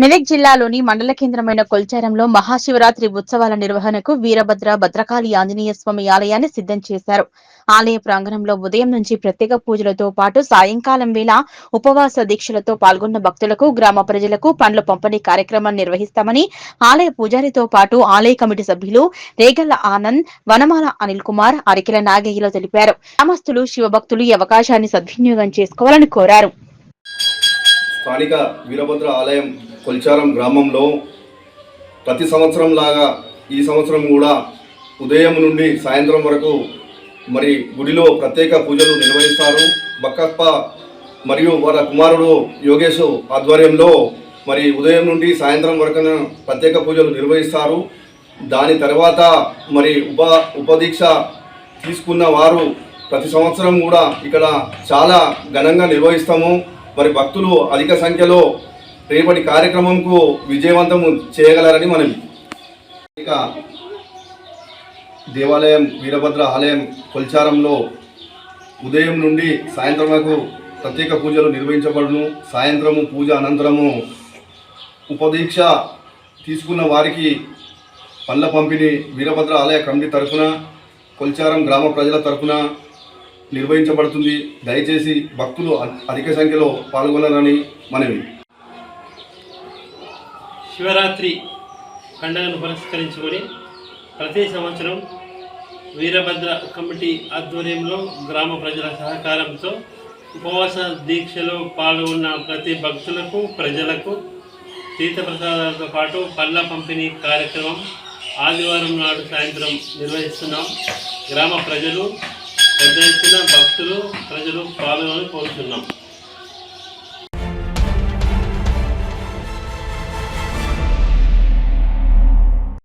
మెదక్ జిల్లాలోని మండల కేంద్రమైన కొల్చారంలో మహాశివరాత్రి ఉత్సవాల నిర్వహణకు వీరభద్ర భద్రకాళి ఆంజనేయ స్వామి ఆలయాన్ని సిద్ధం చేశారు. ఆలయ ప్రాంగణంలో ఉదయం నుంచి ప్రత్యేక పూజలతో పాటు సాయంకాలం వేళ ఉపవాస దీక్షలతో పాల్గొన్న భక్తులకు గ్రామ ప్రజలకు పండ్ల పంపిణీ కార్యక్రమాన్ని నిర్వహిస్తామని ఆలయ పూజారితో పాటు ఆలయ కమిటీ సభ్యులు రేగల్ల ఆనంద్ వనమాల అనిల్ కుమార్ అరికెల నాగయ్యలో తెలిపారు. గ్రామస్తులు శివభక్తులు ఈ అవకాశాన్ని సద్వినియోగం చేసుకోవాలని కోరారు. స్థానిక వీరభద్ర ఆలయం కొల్చారం గ్రామంలో ప్రతి సంవత్సరం లాగా ఈ సంవత్సరం కూడా ఉదయం నుండి సాయంత్రం వరకు మరి గుడిలో ప్రత్యేక పూజలు నిర్వహిస్తారు. బక్కప్ప మరియు వారి కుమారుడు యోగేశు ఆధ్వర్యంలో మరి ఉదయం నుండి సాయంత్రం వరకు ప్రత్యేక పూజలు నిర్వహిస్తారు. దాని తర్వాత మరి ఉప ఉపదీక్ష తీసుకున్న వారు ప్రతి సంవత్సరం కూడా ఇక్కడ చాలా ఘనంగా నిర్వహిస్తాము. మరి భక్తులు అధిక సంఖ్యలో రేపటి కార్యక్రమంకు విజయవంతం చేయగలరని మనం ఇక దేవాలయం వీరభద్ర ఆలయం కొల్చారంలో ఉదయం నుండి సాయంత్రం వరకు ప్రత్యేక పూజలు నిర్వహించబడును. సాయంత్రము పూజ అనంతరము ఉపదీక్ష తీసుకున్న వారికి పళ్ళ పంపిణీ వీరభద్ర ఆలయ కమిటీ తరఫున కొల్చారం గ్రామ ప్రజల తరఫున నిర్వహించబడుతుంది. దయచేసి భక్తులు అధిక సంఖ్యలో పాల్గొనాలని మనవి. శివరాత్రి పండుగను పురస్కరించుకొని ప్రతి సంవత్సరం వీరభద్ర కమిటీ ఆధ్వర్యంలో గ్రామ ప్రజల సహకారంతో ఉపవాస దీక్షలో పాల్గొన్న ప్రతి భక్తులకు ప్రజలకు తీర్థప్రసాదాలతో పాటు పళ్ళ పంపిణీ కార్యక్రమం ఆదివారం నాడు సాయంత్రం నిర్వహిస్తున్నాం. గ్రామ ప్రజలు పెద్ద ఎత్తున భక్తులు ప్రజలు పాల్గొని కోరుతున్నాం